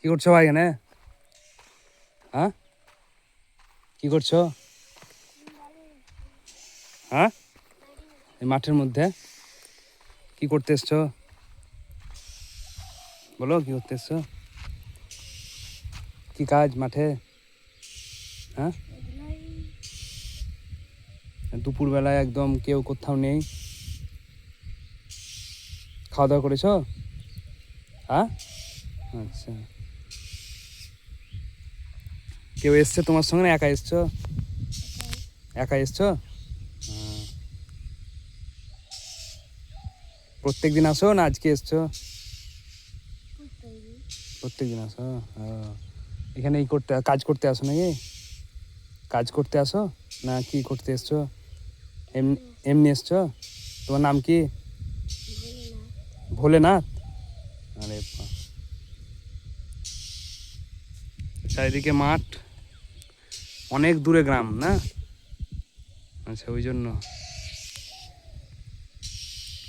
কি করছ ভাই এখানে? হ্যাঁ? কি করছ? হ্যাঁ? এই মাঠের মধ্যে? কি করতে এসছো? বলো, কি করতে এসছো? কি কাজ মাঠে? হ্যাঁ? দুপুরবেলায় একদম কেউ কোথাও নেই। খাওয়া দাওয়া করেছ? হ্যাঁ? আচ্ছা। কেউ এসছে তোমার সঙ্গে না একা এসছো? একা এসছো? হ্যাঁ। প্রত্যেক দিন আসো না আজকে এসছো? প্রত্যেক দিন আসো। এখানে এই করতে কাজ করতে আসো নাকি? কাজ করতে আসো? না কি করতে এসছো? এমনি এমনি এসছো? তোমার নাম কি? ভোলেনাথ। আরে বাহ। চারিদিকে মাঠ। অনেক দূরে গ্রাম না? আচ্ছা ওই জন্য।